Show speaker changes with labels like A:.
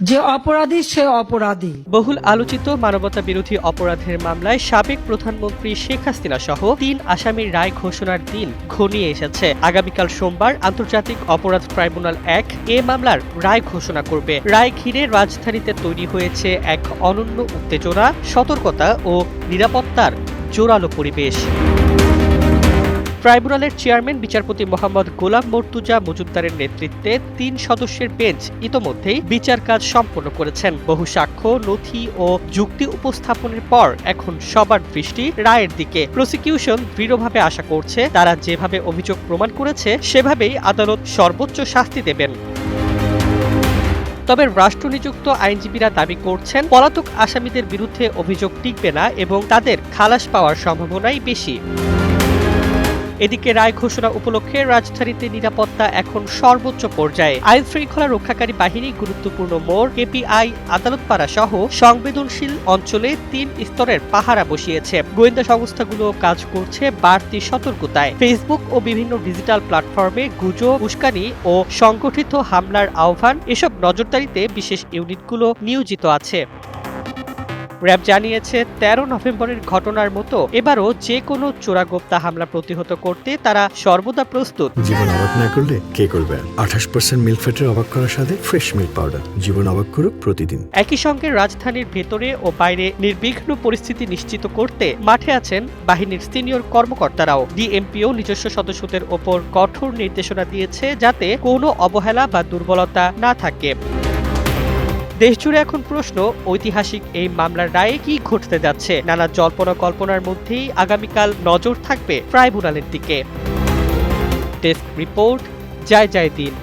A: যে অপরাধী, সে অপরাধী।
B: বহুল আলোচিত মানবতা বিরোধী অপরাধের মামলায় সাবেক প্রধানমন্ত্রী শেখ হাসিনা সহ তিন আসামির রায় ঘোষণার দিন ঘনিয়ে এসেছে। আগামীকাল সোমবার আন্তর্জাতিক অপরাধ ট্রাইব্যুনাল এক এ মামলার রায় ঘোষণা করবে। রায় ঘিরে রাজধানীতে তৈরি হয়েছে এক অনন্য উত্তেজনা, সতর্কতা ও নিরাপত্তার জোরালো পরিবেশ। ট্রাইব্যুনালের চেয়ারম্যান, বিচারপতি মোহাম্মদ গোলাম মর্তুজা মজুমদারের নেতৃত্বে তিন সদস্যের বেঞ্চ ইতোমধ্যেই বিচার কাজ সম্পন্ন করেছেন। বহু সাক্ষ্য, নথি ও যুক্তি উপস্থাপনের পর এখন সবার দৃষ্টি রায়ের দিকে। প্রসিকিউশন দৃঢ়ভাবে আশা করছে, তারা যেভাবে অভিযোগ প্রমাণ করেছে, সেভাবেই আদালত সর্বোচ্চ শাস্তি দেবেন। তবে রাষ্ট্রনিযুক্ত আইনজীবীরা দাবি করছেন, পলাতক আসামিদের বিরুদ্ধে অভিযোগ টিকবে না এবং তাদের খালাস পাওয়ার সম্ভাবনাই বেশি। এদিকে রায় ঘোষণা উপলক্ষে রাজধানীতে নিরাপত্তা এখন সর্বোচ্চ পর্যায়ে। আইন শৃঙ্খলা রক্ষাকারী বাহিনী, গুরুত্বপূর্ণ মোড়, কেপিআই, আদালতপাড়া সহ সংবেদনশীল অঞ্চলে তিন স্তরের পাহারা বসিয়েছে। গোয়েন্দা সংস্থাগুলো কাজ করছে বাড়তি সতর্কতায়। ফেসবুক ও বিভিন্ন ডিজিটাল প্ল্যাটফর্মে গুজব, উস্কানি ও সংগঠিত হামলার আহ্বান, এসব নজরদারিতে বিশেষ ইউনিটগুলো নিয়োজিত আছে। র্যাব জানিয়েছে তেরো নভেম্বরের ঘটনার মতো এবারও যে কোনো চোরাগোপ্তা হামলা প্রতিহত করতে তারা সর্বদা প্রস্তুত।
C: জীবন অবাক না করলে কে করবে? আঠাশ পার্সেন্ট মিল্ক ফ্যাটের অবাক করার সাথে ফ্রেশ মিল্ক পাউডার জীবন অবাক করুক প্রতিদিন।
B: একই সঙ্গে রাজধানীর ভেতরে ও বাইরে নির্বিঘ্ন পরিস্থিতি নিশ্চিত করতে মাঠে আছেন বাহিনীর সিনিয়র কর্মকর্তারাও। ডিএমপিও নিজস্ব সদস্যদের ওপর কঠোর নির্দেশনা দিয়েছে যাতে কোনো অবহেলা বা দুর্বলতা না থাকে। দেশজুড়ে এখন প্রশ্ন, ঐতিহাসিক এই মামলার রায়ে কি ঘটতে যাচ্ছে? নানা জল্পনা কল্পনার মধ্যেই আগামীকাল নজর থাকবে ট্রাইব্যুনালের দিকে। ডেস্ক রিপোর্ট, জয় জয় দিন।